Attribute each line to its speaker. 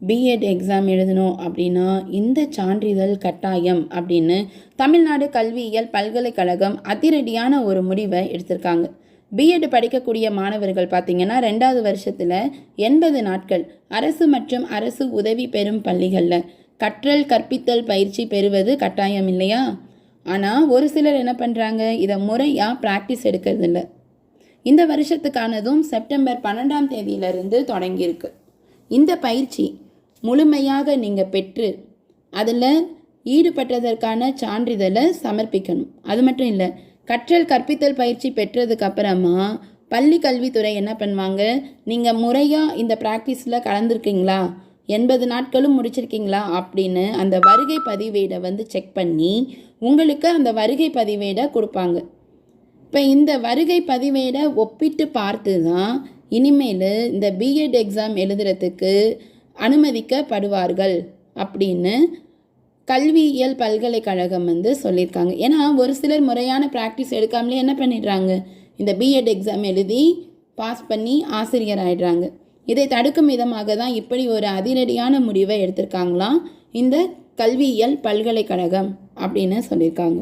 Speaker 1: BEd exam எழுதணும் அப்படின்னா இந்த சான்றிதழ் கட்டாயம் அப்படின்னு தமிழ்நாடு கல்வியியல் பல்கலைக்கழகம் அதிரடியான ஒரு முடிவை எடுத்திருக்காங்க. பிஎட் படிக்கக்கூடிய மாணவர்கள் பார்த்தீங்கன்னா ரெண்டாவது வருஷத்தில் எண்பது நாட்கள் அரசு மற்றும் அரசு உதவி பெறும் பள்ளிகளில் கற்றல் கற்பித்தல் பயிற்சி பெறுவது கட்டாயம் இல்லையா? ஆனால் ஒரு சிலர் என்ன பண்ணுறாங்க இதை முறையாக ப்ராக்டிஸ் எடுக்கிறது இல்லை இந்த வருஷத்துக்கானதும் செப்டம்பர் பன்னெண்டாம் தேதியிலிருந்து தொடங்கியிருக்கு. இந்த பயிற்சி முழுமையாக நீங்கள் பெற்று அதில் ஈடுபட்டதற்கான சான்றிதழை சமர்ப்பிக்கணும். அது மட்டும் இல்லை கற்றல் கற்பித்தல் பயிற்சி பெற்றதுக்கு அப்புறமா பள்ளி கல்வித்துறை என்ன பண்ணுவாங்க? நீங்கள் முறையாக இந்த ப்ராக்டிஸில் கலந்துருக்கீங்களா? எண்பது நாட்களும் முடிச்சிருக்கீங்களா? அப்படின்னு அந்த வருகை பதிவேடை வந்து செக் பண்ணி உங்களுக்கு அந்த வருகை பதிவேடை கொடுப்பாங்க. இப்போ இந்த வருகை பதிவேடை ஒப்பிட்டு பார்த்து தான் இனிமேல் இந்த பிஎட் எக்ஸாம் எழுதுறதுக்கு அனுமதிக்கப்படுவார்கள் அப்படின்னு கல்வியியல் பல்கலைக்கழகம் வந்து சொல்லியிருக்காங்க. ஏன்னா ஒரு சிலர் முறையான ப்ராக்டிஸ் எடுக்காமலே என்ன பண்ணிடுறாங்க? இந்த பிஎட் எக்ஸாம் எழுதி பாஸ் பண்ணி ஆசிரியர் ஆயிடுறாங்க. இதை தடுக்கும் விதமாக தான் இப்படி ஒரு அதிரடியான முடிவை எடுத்திருக்காங்களாம் இந்த கல்வியியல் பல்கலைக்கழகம் அப்படின்னு சொல்லியிருக்காங்க.